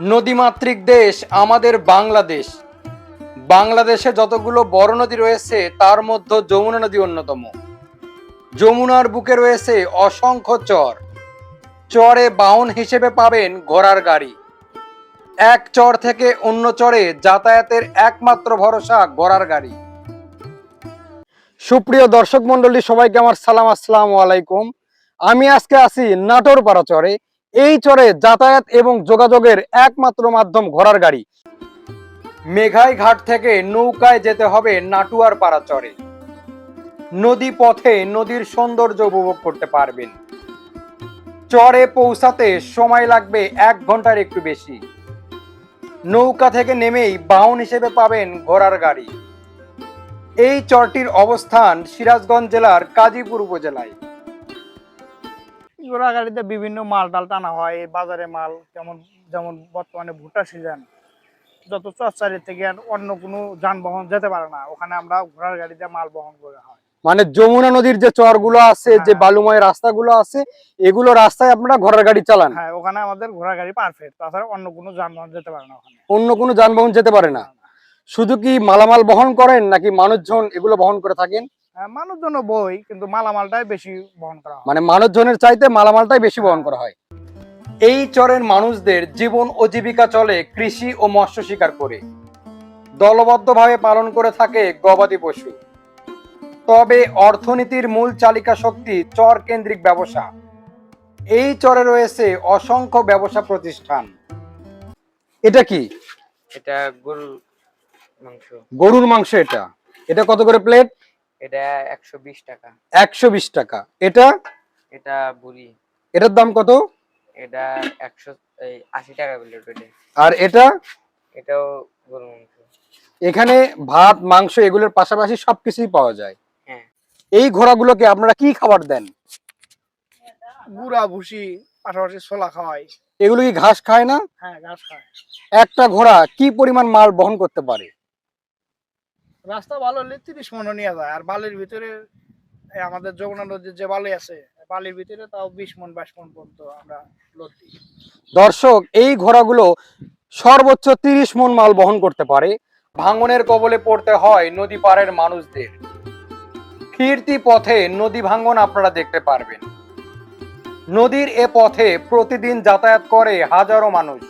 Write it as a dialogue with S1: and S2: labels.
S1: নদীমাতৃক দেশ আমাদের বাংলাদেশ। বাংলাদেশে যতগুলো বড় নদী রয়েছে, তার মধ্যে যমুনা নদী অন্যতম। যমুনার বুকে রয়েছে অসংখ্য চর। চরে বাহন হিসেবে পাবেন ঘোড়ার গাড়ি। এক চর থেকে অন্য চরে যাতায়াতের একমাত্র ভরসা ঘোড়ার গাড়ি। সুপ্রিয় দর্শক মন্ডলী সবাইকে আমার সালাম, আসসালাম আলাইকুম। আমি আজকে আছি নাটোর পাড়া চরে। এই চরে যাতায়াত এবং যোগাযোগের একমাত্র মাধ্যম ঘোড়ার গাড়ি। মেঘাই ঘাট থেকে নৌকায় যেতে হবে নাটুয়ার পাড়া চরে। নদী পথে নদীর সৌন্দর্য উপভোগ করতে পারবেন। চরে পৌঁছাতে সময় লাগবে এক ঘণ্টার একটু বেশি। নৌকা থেকে নেমেই বাহন হিসেবে পাবেন ঘোড়ার গাড়ি। এই চরটির অবস্থান সিরাজগঞ্জ জেলার কাজীপুর উপজেলায়।
S2: ঘোড়া গাড়িতে বিভিন্ন মাল টাল টানা হয় এই বাজারে মাল যেমন যেমন বর্তমানে ভুট্টা সিজন যত চরচারি থেকে অন্য কোনো যানবাহন যেতে পারে না ওখানে আমরা ঘোড়ার গাড়িতে মাল বহন করা হয়।
S1: মানে যমুনা নদীর যে চরগুলো আছে যে
S2: হ্যাঁ।
S1: বালুময় রাস্তাগুলো আছে এগুলো রাস্তায় আপনারা ঘোড়ার গাড়ি চালান?
S2: হ্যাঁ ওখানে আমাদের ঘোড়া গাড়ি পারফেক্ট তাছাড়া অন্য কোনো যানবাহন যেতে পারে না ওখানে।
S1: অন্য কোনো যানবাহন যেতে পারে না। শুধু কি মালামাল বহন করেন নাকি মানুষজন এগুলো বহন করে থাকেন?
S2: মানুষজন বই কিন্তু মালামালটাই বেশি বহন করা হয়।
S1: মানে মানুষজনের চাইতে মালামালটাই বেশি বহন করা হয়। এই চরের মানুষদের জীবন ও জীবিকা চলে কৃষি ও মৎস্য শিকার করে। দলবদ্ধভাবে পালন করে থাকে গবাদি পশু। তবে অর্থনীতির মূল চালিকা শক্তি চর কেন্দ্রিক ব্যবসা। এই চরে রয়েছে অসংখ্য ব্যবসা প্রতিষ্ঠান। এটা কি?
S3: এটা গরু মাংস।
S1: গরুর মাংস এটা। এটা কত করে প্লেট?
S3: এটা একশো বিশ টাকা।
S1: একশো বিশ টাকা। এটা?
S3: এটা বুড়ি।
S1: এটার দাম কত?
S3: এটা একশো এই আশি টাকা প্লেট এটা
S1: আর এটা?
S3: এটাও গরু মাংস।
S1: এখানে ভাত মাংস এগুলোর পাশাপাশি সবকিছুই পাওয়া যায়।
S3: হ্যাঁ।
S1: এই ঘোড়াগুলোকে আপনারা কি খাবার দেন?
S2: গুড়া ভুসি পাশাপাশি ছোলা খাওয়াই।
S1: এগুলো কি ঘাস খায় না?
S2: হ্যাঁ ঘাস খায়।
S1: একটা ঘোড়া কি পরিমাণ মাল বহন করতে পারে?
S2: রাস্তা ভালো হলে তিরিশ মনে নিয়ে যায়। আর বালির ভিতরে আমাদের যমুনা নদীর যে বালি আছে, বালির ভিতরে তাও বিশ মন, বাইশ মন পর্যন্ত আমরা লোড দিই।
S1: দর্শক, এই ঘোড়াগুলো সর্বোচ্চ তিরিশ মন মাল বহন করতে পারে। ভাঙনের কবলে পড়তে হয় নদী পাড়ের মানুষদের। ফিরতি পথে নদী ভাঙ্গন আপনারা দেখতে পারবেন। নদীর এ পথে প্রতিদিন যাতায়াত করে হাজারো মানুষ।